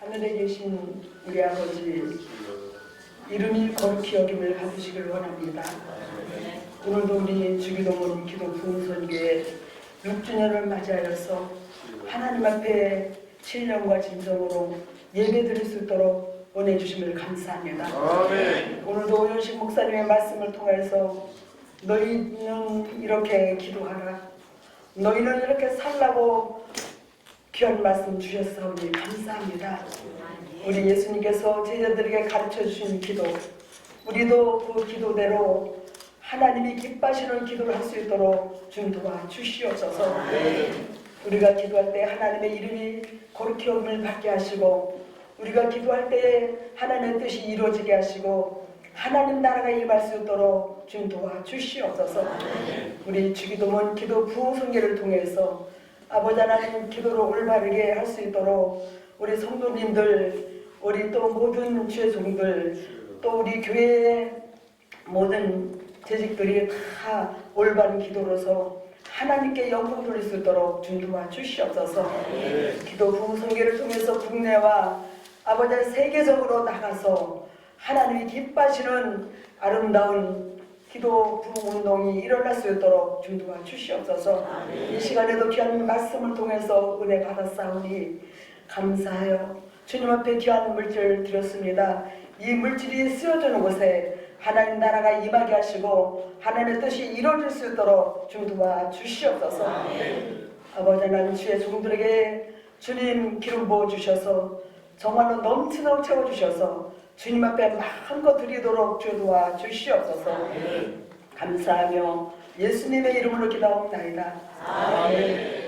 하늘에 계신 우리 아버지 이름이 거룩히 여김을 받으시길 원합니다. 오늘도 우리 주기도문 기도 부흥선교회 6주년을 맞이하여서 하나님 앞에 신령과 진정으로 예배 드릴 수 있도록 원해 주심을 감사합니다. 아멘. 오늘도 오윤식 목사님의 말씀을 통해서 너희는 이렇게 기도하라. 너희는 이렇게 살라고 귀한 말씀 주셨사오니 감사합니다. 우리 예수님께서 제자들에게 가르쳐 주신 기도, 우리도 그 기도대로 하나님이 기뻐하시는 기도를 할 수 있도록 좀 도와 주시옵소서. 우리가 기도할 때 하나님의 이름이 거룩히 여김을 받게 하시고 우리가 기도할 때 하나님의 뜻이 이루어지게 하시고 하나님 나라가 임할 수 있도록 좀 도와 주시옵소서. 우리 주기도문 기도 부흥성계를 통해서 아버지 하나님 기도를 올바르게 할 수 있도록 우리 성도님들 우리 또 모든 주의 종들 또 우리 교회의 모든 재직들이 다 올바른 기도로서 하나님께 영광 돌릴 수 있도록 좀 도와 주시옵소서. 기도 부흥 성계를 통해서 국내와 아버지 세계적으로 나가서 하나님이 기뻐하시는 아름다운 기도 부흥 운동이 일어날 수 있도록 좀 도와 주시옵소서. 이 시간에도 귀한 말씀을 통해서 은혜 받았사오니 감사하여 주님 앞에 귀한 물질 드렸습니다. 이 물질이 쓰여지는 곳에 하나님 나라가 임하게 하시고 하나님의 뜻이 이루어질 수 있도록 좀 도와 주시옵소서. 아버지 하나님 주의 종들에게 주님 기름 부어 주셔서 정말로 넘치도록 채워 주셔서 주님 앞에 마음껏 드리도록 주 도와 주시옵소서. 감사하며 예수님의 이름으로 기도하옵나이다. 아멘.